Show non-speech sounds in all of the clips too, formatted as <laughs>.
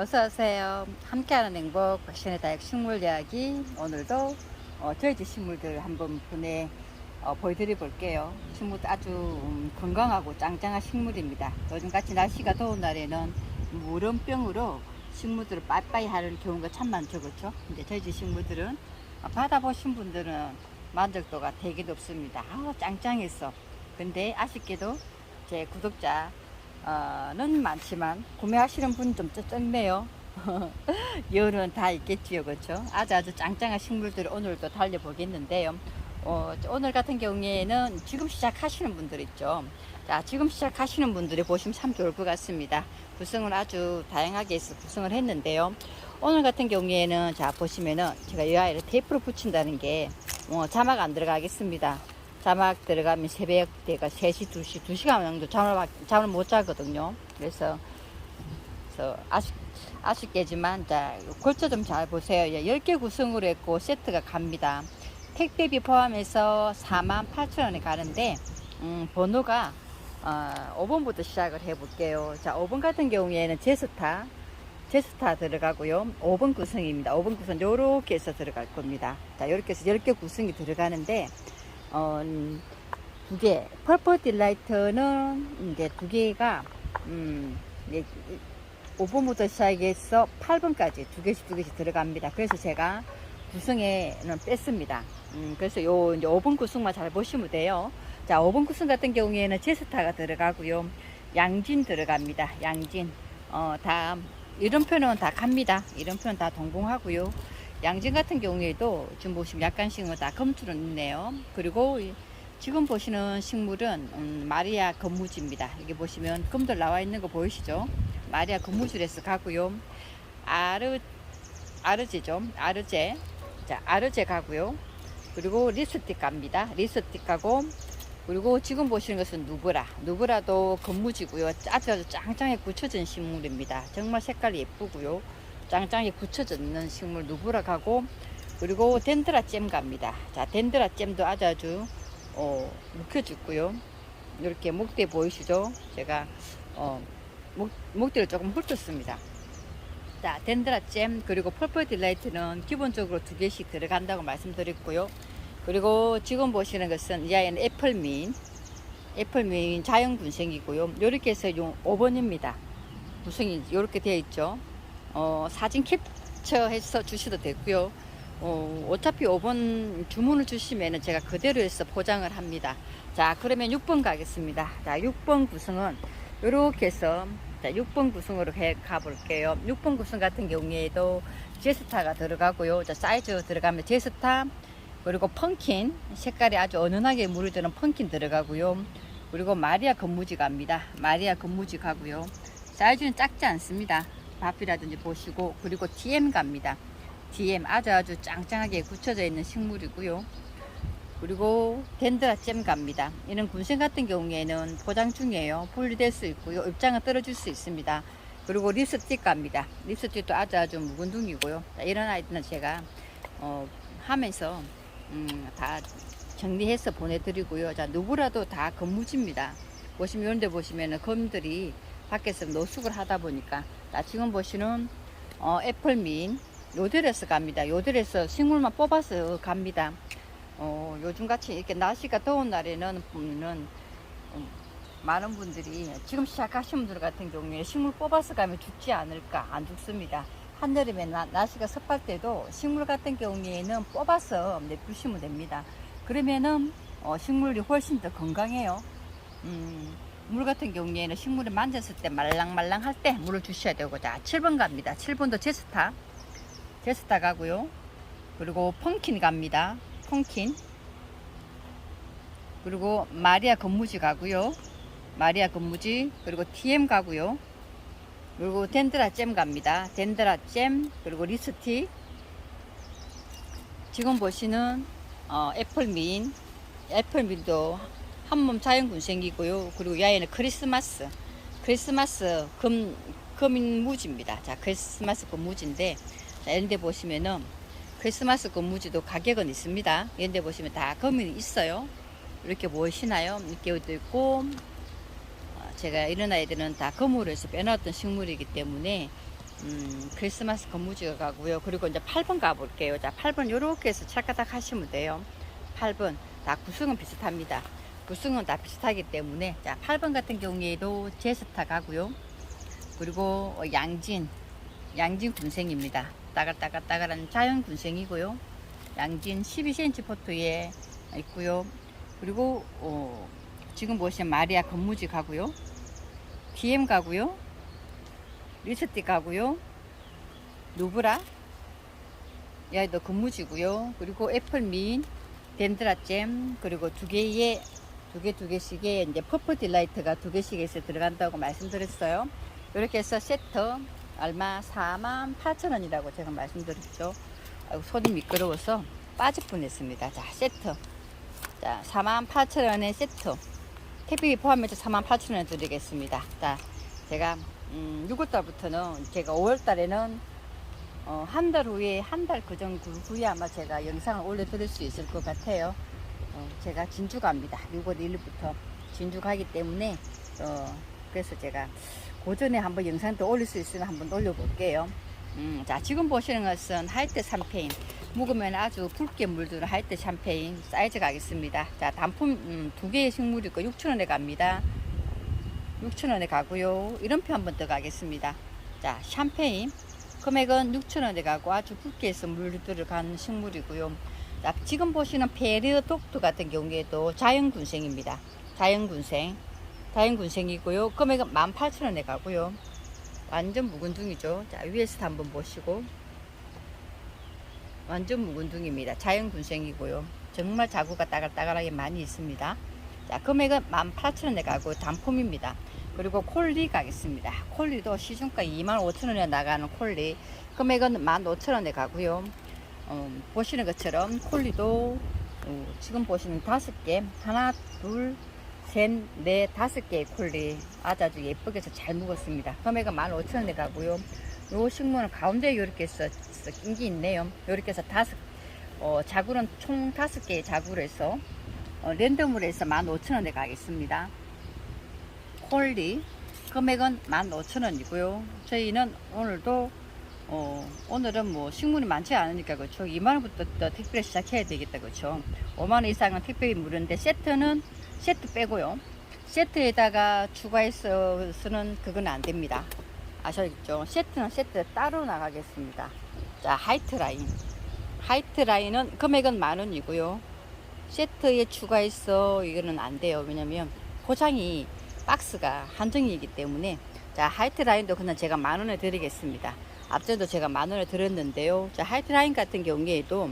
어서 오세요. 함께하는 행복 박신의 다육 식물 이야기 오늘도 어, 저희 집 식물들 한번 보내 어, 보여드려 볼게요. 식물 아주 음, 건강하고 짱짱한 식물입니다. 요즘같이 날씨가 더운 날에는 무름병으로 식물들을 빠빠이 하는 경우가 참 많죠, 그렇죠? 근데 저희 집 식물들은 어, 받아보신 분들은 만족도가 되게 높습니다. 아우 짱짱했어. 근데 아쉽게도 제 구독자 는 많지만 구매하시는 분좀 적네요. 열은 <laughs> 다 있겠지요, 그렇죠? 아주 아주 짱짱한 식물들을 오늘도 달려보겠는데요. 어, 오늘 같은 경우에는 지금 시작하시는 분들 있죠. 자, 지금 시작하시는 분들이 보시면 참 좋을 것 같습니다. 구성을 아주 다양하게 해서 구성을 했는데요. 오늘 같은 경우에는 자 보시면은 제가 이 아이를 테이프로 붙인다는 게 어, 자막 안 들어가겠습니다. 자막 들어가면 새벽 때가 3시, 2시, 2시간 정도 잠을, 막- 잠을 못 자거든요. 그래서, 그래서 아쉽, 아쉽게지만, 자, 골조 좀 잘 보세요. 10개 구성으로 했고, 세트가 갑니다. 택배비 포함해서 48,000원에 가는데, 음, 번호가, 어, 5번부터 시작을 해볼게요. 자, 5번 같은 경우에는 제스타, 제스타 들어가고요. 5번 구성입니다. 5번 구성 요렇게 해서 들어갈 겁니다. 자, 요렇게 해서 10개 구성이 들어가는데, 어, 음, 두 개. 펄펄 딜라이트는 이제 두 개가, 음, 이제 5번부터 시작해서 8번까지 두 개씩 두 개씩 들어갑니다. 그래서 제가 구성에는 뺐습니다. 음, 그래서 요 이제 5번 구성만 잘 보시면 돼요. 자, 5번 구성 같은 경우에는 제스타가 들어가고요. 양진 들어갑니다. 양진. 어, 다, 이름표는 다 갑니다. 이름표는 다 동봉하고요. 양진 같은 경우에도 지금 보시면 약간씩은 다 검투는 있네요. 그리고 이- 지금 보시는 식물은 음, 마리아 건무지입니다. 여기 보시면 금들 나와 있는 거 보이시죠? 마리아 건무지에서 가고요. 아르 아르제죠. 아르제. 자, 아르제 가고요. 그리고 리스틱 갑니다. 리스틱 가고 그리고 지금 보시는 것은 누브라. 누브라도 건무지고요. 아주 아주 짱짱하게 굳혀진 식물입니다. 정말 색깔이 예쁘고요. 짱짱하게 굳혀져 있는 식물 누브라 가고 그리고 덴드라 잼 갑니다. 자, 덴드라 잼도 아주 아주 어, 묵혀죽고요. 이렇게 목대 보이시죠? 제가 어, 목, 목대를 조금 훑었습니다. 자, 덴드라 잼 그리고 펄펄 딜라이트는 기본적으로 두 개씩 들어간다고 말씀드렸고요. 그리고 지금 보시는 것은 이 아이는 애플민, 애플민 자연 군생이고요. 이렇게 해서 용 5번입니다. 구성이 이렇게 되어 있죠. 어, 사진 캡처해서 주셔도 되고요. 어, 어차피 5번 주문을 주시면 제가 그대로 해서 포장을 합니다. 자, 그러면 6번 가겠습니다. 자, 6번 구성은 이렇게 해서 자, 6번 구성으로 해 가볼게요. 6번 구성 같은 경우에도 제스타가 들어가고요. 자, 사이즈 들어가면 제스타, 그리고 펑킨, 색깔이 아주 은은하게 물이 드는 펑킨 들어가고요. 그리고 마리아 건무지 갑니다. 마리아 건무지 가고요. 사이즈는 작지 않습니다. 밥이라든지 보시고, 그리고 DM 갑니다. DM 아주 아주 짱짱하게 굳혀져 있는 식물이고요. 그리고 덴드라 잼 갑니다. 이런 군생 같은 경우에는 포장 중이에요. 분리될 수 있고요. 입장은 떨어질 수 있습니다. 그리고 립스틱 갑니다. 립스틱도 아주 아주 묵은둥이고요. 자, 이런 아이들은 제가 어, 하면서 음, 다 정리해서 보내드리고요. 자, 누구라도 다 건무지입니다. 보시면 이런 데 보시면은 검들이 밖에서 노숙을 하다 보니까 자, 지금 보시는 어, 애플민 요들에서 갑니다. 요들에서 식물만 뽑아서 갑니다. 어, 요즘같이 이렇게 날씨가 더운 날에는 보면은 음, 많은 분들이 지금 시작하신 분들 같은 경우에 식물 뽑아서 가면 죽지 않을까 안 죽습니다. 한여름에 나- 날씨가 습할 때도 식물 같은 경우에는 뽑아서 내두시면 됩니다. 그러면은 어, 식물이 훨씬 더 건강해요. 음, 물 같은 경우에는 식물을 만졌을 때 말랑말랑 할 때 물을 주셔야 되고 자 7번 갑니다. 7번도 제스타 제스타 가고요. 그리고 펑킨 갑니다. 펑킨 그리고 마리아 건무지 가고요. 마리아 건무지 그리고 TM 가고요. 그리고 덴드라 잼 갑니다. 덴드라 잼 그리고 리스틱 지금 보시는 어, 애플민 애플민도 한몸 자연군생이고요. 그리고 이 아이는 크리스마스 크리스마스 금 금무지입니다. 자 크리스마스 금무지인데 자 이런데 보시면은 크리스마스 금무지도 가격은 있습니다. 이런데 보시면 다 금이 있어요. 이렇게 보이시나요? 이렇게도 있고 어, 제가 이런 아이들은 다 검으로 해서 빼놨던 식물이기 때문에 음, 크리스마스 건무지가 가고요. 그리고 이제 8번 가볼게요. 자, 8번 요렇게 해서 찰까닥 하시면 돼요. 8번. 다 구성은 비슷합니다. 구성은 다 비슷하기 때문에 자, 8번 같은 경우에도 제스타 가고요. 그리고 어, 양진. 양진 군생입니다. 따글따글따글한 자연 군생이고요. 양진 12cm 포트에 있고요. 그리고 어, 지금 보시면 마리아 건무지 가고요. DM 가고요. 리스티 가고요. 누브라 야도 근무지고요. 그리고 애플민, 덴드라잼 그리고 두 개의 두 개 두 개씩의 이제 퍼플 딜라이트가 두 개씩에서 들어간다고 말씀드렸어요. 이렇게 해서 세트 얼마 4만 8천 원이라고 제가 말씀드렸죠. 아이고, 손이 미끄러워서 빠질 뻔했습니다. 자 세트 자 4만 8천 원의 세트 택배 포함해서 4만 8천 원 드리겠습니다. 자 제가 음, 6월달부터는 제가 5월달에는 어, 한 달 후에 한 달 그전 그 후에 아마 제가 영상을 올려드릴 수 있을 것 같아요. 어, 제가 진주 갑니다. 6월 1일부터 진주 가기 때문에 어, 그래서 제가 고전에 한번 영상도 올릴 수 있으면 한번 올려볼게요. 음, 자 지금 보시는 것은 하이트 샴페인 묵으면 아주 붉게 물드는 하이트 샴페인 사이즈 가겠습니다. 자 단품 음, 두 개의 식물이고 6,000원에 갑니다. 6,000원에 가고요. 이름표 한번 더 가겠습니다. 자, 샴페인. 금액은 6,000원에 가고 아주 굵게 해서 가는 식물이고요. 자, 지금 보시는 페르 독도 같은 경우에도 자연군생입니다. 자연군생. 자연군생이고요. 금액은 18,000원에 가고요. 완전 묵은둥이죠. 자, 위에서 한번 보시고. 완전 묵은둥입니다. 자연군생이고요. 정말 자구가 따글따글하게 많이 있습니다. 자, 금액은 18,000원에 가고 단품입니다. 그리고 콜리 가겠습니다. 콜리도 시중가 25,000원에 나가는 콜리 금액은 15,000원에 가고요. 어, 보시는 것처럼 콜리도 어, 지금 보시는 다섯 개 하나 둘 셋, 넷, 다섯 개의 콜리 아주 아주 예쁘게 해서 잘 묵었습니다. 금액은 15,000원에 가고요. 요 식물은 가운데 이렇게 해서 낀게 있네요. 이렇게 해서 다섯 어, 자구는 총 다섯 개의 자구로 해서 어, 랜덤으로 해서 15,000원에 가겠습니다. 콜리 금액은 15,000원이고요. 저희는 오늘도 어, 오늘은 뭐 식물이 많지 않으니까 그렇죠. 2만원부터 또 택배를 시작해야 되겠다 그렇죠. 5만원 이상은 택배비 무료인데 세트는 세트 빼고요. 세트에다가 추가해서는 그건 안 됩니다. 아셨죠? 세트는 세트 따로 나가겠습니다. 자, 하이트 라인. 하이트 라인은 금액은 만 원이고요. 세트에 추가해서 이거는 안 돼요. 왜냐면 포장이 박스가 한정이기 때문에 자 하이트 라인도 그냥 제가 만 원에 드리겠습니다. 앞전도 제가 만 원에 드렸는데요. 자 하이트 라인 같은 경우에도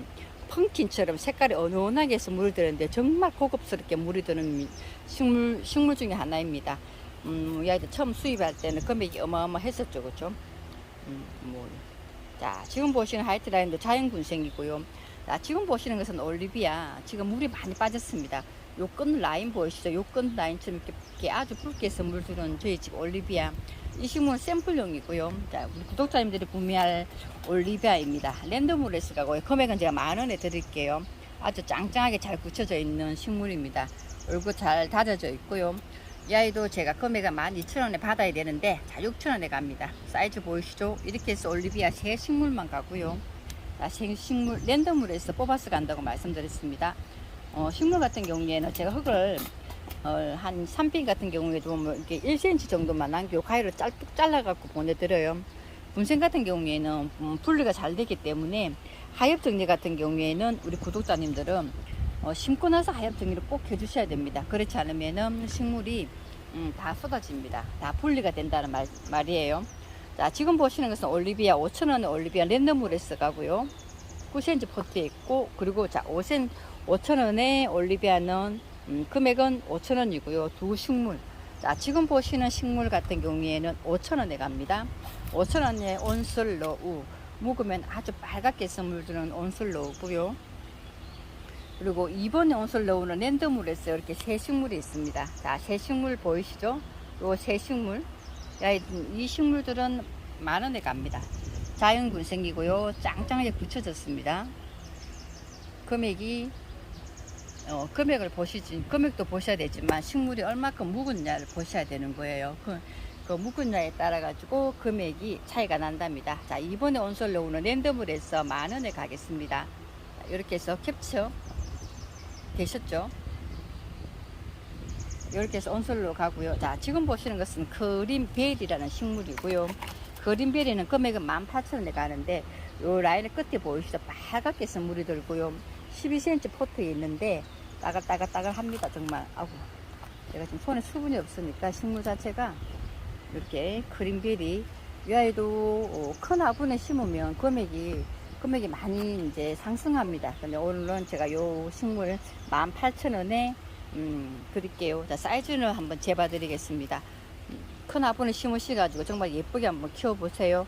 펑킨처럼 색깔이 은은하게 해서 물을 드는데 정말 고급스럽게 물이 드는 식물 식물 중에 하나입니다. 음, 이 아이들 처음 수입할 때는 금액이 어마어마했었죠, 그렇죠? 음, 뭐. 자 지금 보시는 하이트 라인도 자연군생이고요. 자, 지금 보시는 것은 올리비아. 지금 물이 많이 빠졌습니다. 요 끈 라인 보이시죠? 요 끈 라인처럼 이렇게, 아주 붉게 해서 물들은 저희 집 올리비아. 이 식물은 샘플용이고요. 자, 우리 구독자님들이 구매할 올리비아입니다. 랜덤으로스 가고요. 금액은 제가 만 원에 드릴게요. 아주 짱짱하게 잘 굳혀져 있는 식물입니다. 얼굴 잘 다져져 있고요. 이 아이도 제가 금액은 12,000원에 받아야 되는데, 자, 6,000원에 갑니다. 사이즈 보이시죠? 이렇게 해서 올리비아 새 식물만 가고요. 자, 생식물 랜덤으로 해서 뽑아서 간다고 말씀드렸습니다. 어, 식물 같은 경우에는 제가 흙을 어, 한 3핀 같은 경우에도 뭐 이렇게 1cm 정도만 남기고 가위로 짤뚝 잘라갖고 보내드려요. 분생 같은 경우에는 음, 분리가 잘 되기 때문에 하엽 정리 같은 경우에는 우리 구독자님들은 어, 심고 나서 하엽 정리를 꼭 해주셔야 됩니다. 그렇지 않으면은 식물이 음, 다 쏟아집니다. 다 분리가 된다는 말, 말이에요. 자, 지금 보시는 것은 올리비아 5,000원의 올리비아 랜덤으로스 가고요. 9cm 포트에 있고, 그리고 자, 5cm, 5,000원의 올리비아는 음, 금액은 5,000원이고요. 두 식물. 자, 지금 보시는 식물 같은 경우에는 5,000원에 갑니다. 5,000원에 온슬로우. 묵으면 아주 빨갛게 물드는 온슬로우고요. 그리고 이번에 온슬로우는 랜덤으로서 이렇게 새 식물이 있습니다. 자, 새 식물 보이시죠? 요새 식물. 야, 이 식물들은 만 원에 갑니다. 자연군생이고요. 짱짱하게 붙여졌습니다. 금액이 어, 금액을 보시지 금액도 보셔야 되지만 식물이 얼마큼 묵었냐를 보셔야 되는 거예요. 그 그 묵은냐에 따라 가지고 금액이 차이가 난답니다. 자 이번에 온솔로우는 랜덤을해서 만 원에 가겠습니다. 자, 이렇게 해서 캡처 되셨죠? 이렇게 해서 온솔로 가고요. 자 지금 보시는 것은 그린벨이라는 식물이고요. 그린벨이는 금액은 18,000원에 가는데 요 라인의 끝에 보이시죠? 빨갛게 해서 물이 들고요. 12cm 포트에 있는데 따글따글따글 합니다. 정말 아구 제가 지금 손에 수분이 없으니까 식물 자체가 이렇게 그린벨이 이 아이도 어, 큰 화분에 심으면 금액이 금액이 많이 이제 상승합니다. 근데 오늘은 제가 요 식물 18,000원에 음, 드릴게요. 자, 사이즈는 한번 재봐 드리겠습니다. 큰 화분에 심으셔가지고 정말 예쁘게 한번 키워 보세요.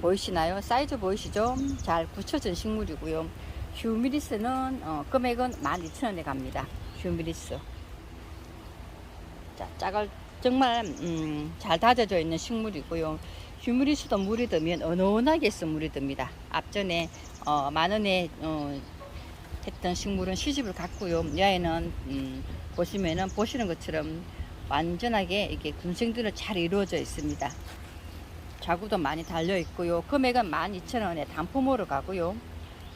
보이시나요? 사이즈 보이시죠? 잘 굳혀진 식물이고요. 휴미리스는 어, 금액은 12,000원에 갑니다. 휴미리스. 자, 짝을 정말 음, 잘 다져져 있는 식물이고요. 휴미리스도 물이 들면 은은하게 해서 물이 듭니다. 앞전에 어, 만 원에 어, 했던 식물은 시집을 갔고요. 이 아이는 음, 보시면은 보시는 것처럼 완전하게 이게 군생들은 잘 이루어져 있습니다. 자구도 많이 달려 있고요. 금액은 12,000원에 단품으로 가고요.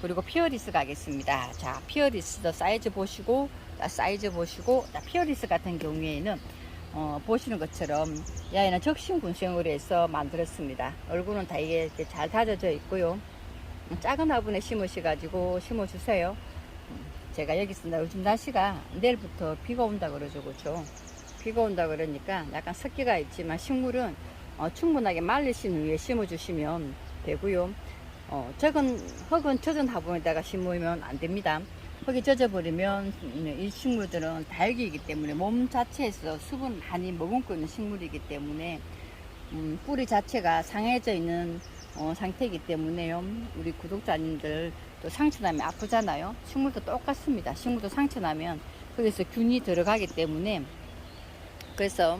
그리고 피어리스 가겠습니다. 자, 피어리스도 사이즈 보시고, 자, 사이즈 보시고, 자, 피어리스 같은 경우에는 어, 보시는 것처럼 이 아이는 적신 군생으로 해서 만들었습니다. 얼굴은 다 이게 잘 다져져 있고요. 음, 작은 화분에 심으셔가지고 심어주세요. 음, 제가 여기 있습니다. 요즘 날씨가 내일부터 비가 온다 그러죠, 그렇죠? 비가 온다 그러니까 약간 습기가 있지만 식물은 어, 충분하게 말리신 후에 심어주시면 되고요. 어, 적은 흙은 젖은 화분에다가 심으면 안 됩니다. 흙이 젖어버리면 음, 이 식물들은 다육이기 때문에 몸 자체에서 수분 많이 머금고 있는 식물이기 때문에 음, 뿌리 자체가 상해져 있는 어, 상태이기 때문에요. 우리 구독자님들 또 상처나면 아프잖아요. 식물도 똑같습니다. 식물도 상처나면 거기서 균이 들어가기 때문에 그래서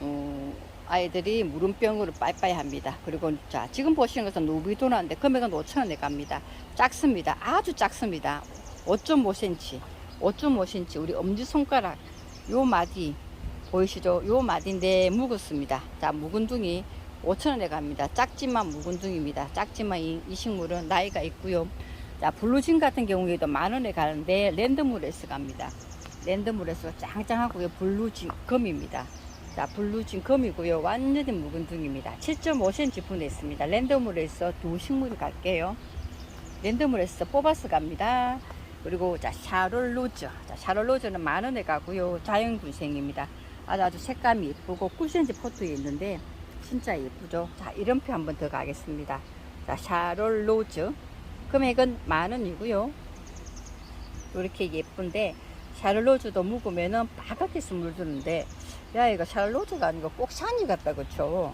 어, 아이들이 무름병으로 빠이빠이 합니다. 그리고 자 지금 보시는 것은 노비도나인데 금액은 5천원에 갑니다. 작습니다. 아주 작습니다. 5.5cm 5.5cm 우리 엄지손가락 요 마디 보이시죠? 요 마디인데 묵었습니다. 자 묵은둥이 5천원에 갑니다. 작지만 묵은둥입니다. 작지만 이, 이 식물은 나이가 있고요. 자 블루진 같은 경우에도 만원에 가는데 랜드물에서 갑니다. 랜드물에서 짱짱하고요. 블루진 금입니다. 자, 블루진 금이고요. 완전히 묵은둥입니다. 7.5cm 분했습니다. 랜덤으로 해서 두 식물 갈게요. 랜덤으로 해서 뽑아서 갑니다. 그리고 자, 샤롤로즈. 자, 샤롤로즈는 만 원에 가고요. 자연 군생입니다. 아주 아주 색감이 예쁘고 9cm 포트에 있는데 진짜 예쁘죠. 자, 이름표 한번 더 가겠습니다. 자, 샤롤로즈. 금액은 만 원이고요. 이렇게 예쁜데 샤를로즈도 묵으면은 바깥에 스물 드는데 야 이거 샤를로즈가 아니고 꼭 샤니 같다 그쵸?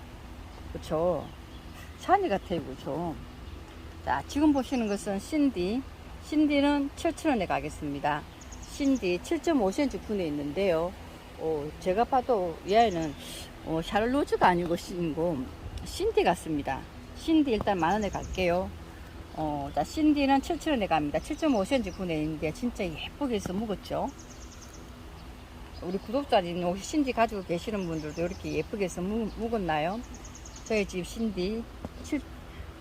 그쵸? 샤니 같아요 그쵸? 자 지금 보시는 것은 신디. 신디는 7,000원에 가겠습니다. 신디 7.5cm 분에 있는데요. 어, 제가 봐도 이 아이는 어, 샤를로즈가 아니고 신고 신디 같습니다. 신디 일단 만원에 갈게요 어, 자, 신디는 7,000원에 갑니다. 7.5cm 분에 있는데 진짜 예쁘게 해서 묵었죠. 우리 구독자님 혹시 신디 가지고 계시는 분들도 이렇게 예쁘게 해서 묵, 묵었나요? 저희 집 신디 7,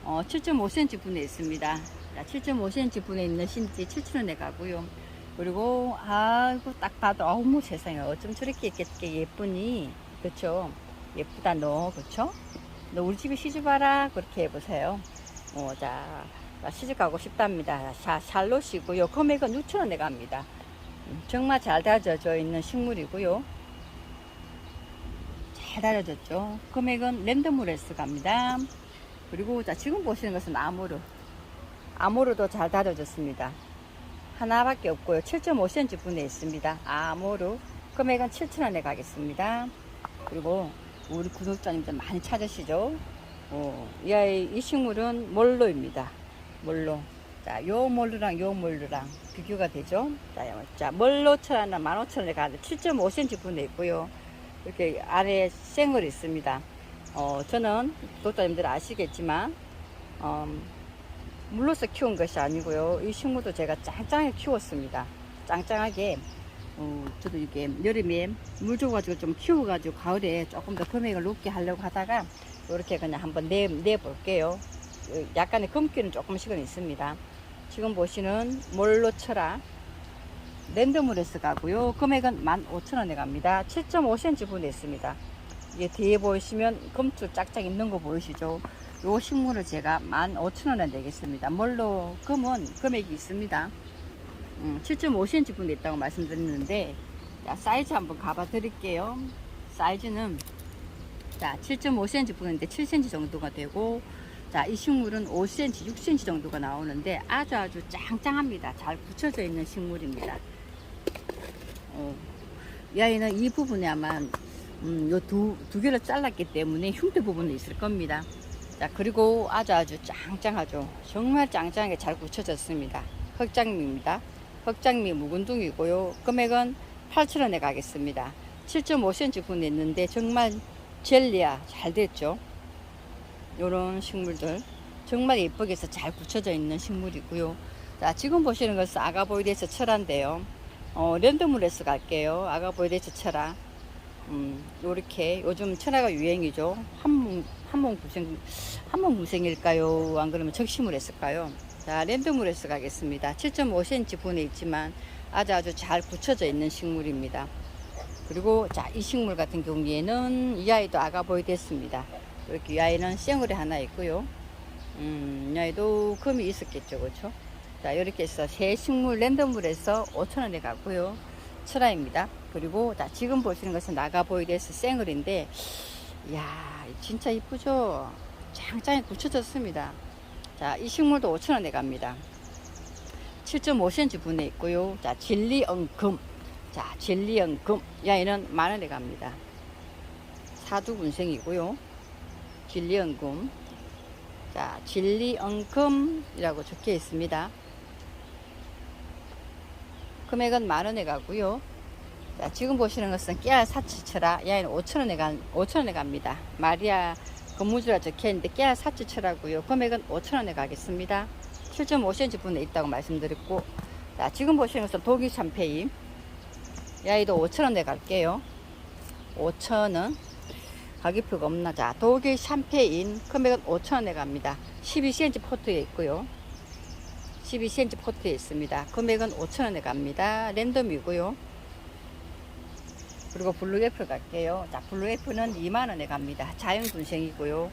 어, 7.5cm 분에 있습니다. 자, 7.5cm 분에 있는 신디 7,000원에 가고요. 그리고 아이고 딱 봐도 어머 세상에 어쩜 저렇게 이렇게 예쁘니 그쵸 예쁘다 너 그쵸 너 우리 집에 시집 와라 그렇게 해보세요 어, 자, 시집 가고 싶답니다. 샤, 샬롯이고요. 금액은 6,000원에 갑니다. 음, 정말 잘 다져져 있는 식물이고요. 잘 다져졌죠. 금액은 랜덤으로서 갑니다. 그리고 자, 지금 보시는 것은 아모르. 아모르도 잘 다져졌습니다. 하나밖에 없고요. 7.5cm 분에 있습니다. 아모르. 금액은 7,000원에 가겠습니다. 그리고 우리 구독자님들 많이 찾으시죠? 어, 이이 식물은 몰로입니다. 몰로. 자, 요 몰로랑 요 몰로랑 비교가 되죠? 자, 자 몰로처럼은 15,000원에 가는데 7.5cm 분에 있고요. 이렇게 아래 생을 있습니다. 어, 저는 구독자님들 아시겠지만, 어, 물로서 키운 것이 아니고요. 이 식물도 제가 짱짱하게 키웠습니다. 짱짱하게 어, 저도 이게 여름에 물 줘가지고 좀 키워가지고 가을에 조금 더 금액을 높게 하려고 하다가 이렇게 그냥 한번 내, 내볼게요. 어, 약간의 검기는 조금씩은 있습니다. 지금 보시는 몰로 쳐라. 랜덤으로서 가고요. 금액은 15,000원에 갑니다. 7.5cm 분에 있습니다. 이게 뒤에 보시면 검줄 짝짝 있는 거 보이시죠? 요 식물을 제가 15,000원에 내겠습니다. 뭘로 금은 금액이 있습니다. 음, 7.5cm 분에 있다고 말씀드렸는데 자, 사이즈 한번 가봐 드릴게요. 사이즈는 자, 7.5cm 분인데 7cm 정도가 되고 자, 이 식물은 5cm, 6cm 정도가 나오는데 아주 아주 짱짱합니다. 잘 붙여져 있는 식물입니다. 어, 이 아이는 이 부분에 아마 음, 요 두, 두 개를 잘랐기 때문에 흉대 부분이 있을 겁니다. 자, 그리고 아주 아주 짱짱하죠. 정말 짱짱하게 잘 굳혀졌습니다. 흑장미입니다. 흑장미 묵은둥이고요. 금액은 8,000원에 가겠습니다. 7.5cm 분에 있는데 정말 젤리야 잘 됐죠. 요런 식물들 정말 예쁘게 해서 잘 굳혀져 있는 식물이고요. 자, 지금 보시는 것은 아가보이데스 철화인데요. 어, 랜덤으로서 갈게요. 아가보이데스 철화. 음, 요렇게 요즘 철화가 유행이죠. 한몸 한몸 무생 한몸 무생일까요? 안 그러면 적심을 했을까요? 자, 랜덤으로서 가겠습니다. 7.5cm 분에 있지만 아주 아주 잘 굳혀져 있는 식물입니다. 그리고 자, 이 식물 같은 경우에는 이 아이도 아가보이데스입니다. 이렇게 이 아이는 생울에 하나 있고요. 음, 이 아이도 금이 있었겠죠, 그렇죠? 자, 이렇게 해서 새 식물 랜덤으로해서 5,000원에 가고요. 철화입니다. 그리고 자, 지금 보시는 것은 나가보이데스 생울인데, 이야, 진짜 이쁘죠? 짱짱이 굳혀졌습니다. 자, 이 식물도 5,000원에 갑니다. 7.5cm 분에 있고요. 자, 진리엉금. 자, 진리엉금. 이 아이는 만원에 갑니다. 사두분생이고요. 진리엉금. 자, 진리엉금이라고 적혀 있습니다. 금액은 만원에 가고요. 자, 지금 보시는 것은 깨알 사치철아. 이 아이는 5천원에 가, 5천원에 갑니다. 마리아 건무주라 적혀 있는데 깨알 사치철하고요. 금액은 5천원에 가겠습니다. 7.5cm 분에 있다고 말씀드렸고, 자, 지금 보시는 것은 독일 샴페인. 이 아이도 5천원에 갈게요. 5천원. 가격표가 없나? 자, 독일 샴페인. 금액은 5천원에 갑니다. 12cm 포트에 있고요. 12cm 포트에 있습니다. 금액은 5천원에 갑니다. 랜덤이고요. 그리고 블루애플 갈게요. 자, 블루애플은 2만원에 갑니다. 자연군생이고요.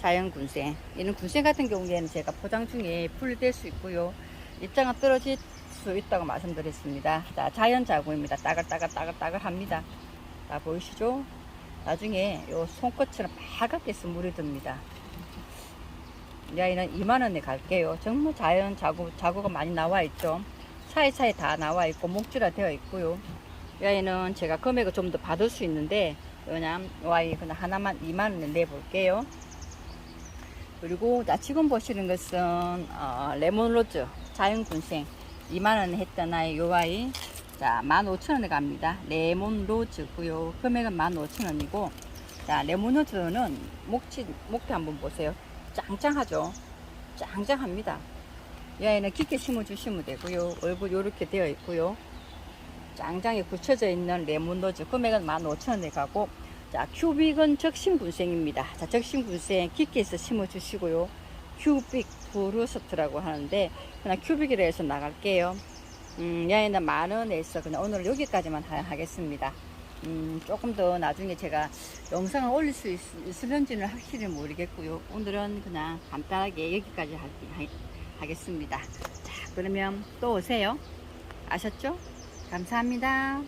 자연군생. 이는 군생 같은 경우에는 제가 포장 중에 분리될 수 있고요. 입장은 떨어질 수 있다고 말씀드렸습니다. 자, 자연자구입니다. 따글따글 따글따글 합니다. 자, 보이시죠? 나중에 요 손끝처럼 파랗게 스물이 듭니다. 이 아이는 2만원에 갈게요. 정말 자연 자구, 자구가 많이 나와 있죠. 사이사이 다 나와 있고, 목줄화 되어 있고요. 이 아이는 제가 금액을 좀 더 받을 수 있는데, 그냥 이 아이 그냥 하나만 2만원에 내볼게요. 그리고 자, 지금 보시는 것은, 어, 레몬로즈, 자연군생. 2만원에 했던 아이, 요 아이. 자, 15,000원에 갑니다. 레몬 로즈고요. 금액은 15,000원이고, 자, 레몬 로즈는 목치, 목태 한번 보세요. 짱짱하죠. 짱짱합니다. 이 아이는 깊게 심어 주시면 되고요. 얼굴 이렇게 되어 있고요. 짱짱이 굳혀져 있는 레몬 로즈 금액은 15,000원에 가고 자 큐빅은 적심군생입니다. 자 적심군생 깊게 해서 심어 주시고요. 큐빅 브루스트라고 하는데 그냥 큐빅이라 해서 나갈게요. 음, 이 아이는 만 원에서 그냥 오늘 여기까지만 하- 하겠습니다. 음, 조금 더 나중에 제가 영상을 올릴 수 있, 있을런지는 확실히 모르겠고요. 오늘은 그냥 간단하게 여기까지 하, 겠습니다 자, 그러면 또 오세요. 아셨죠? 감사합니다.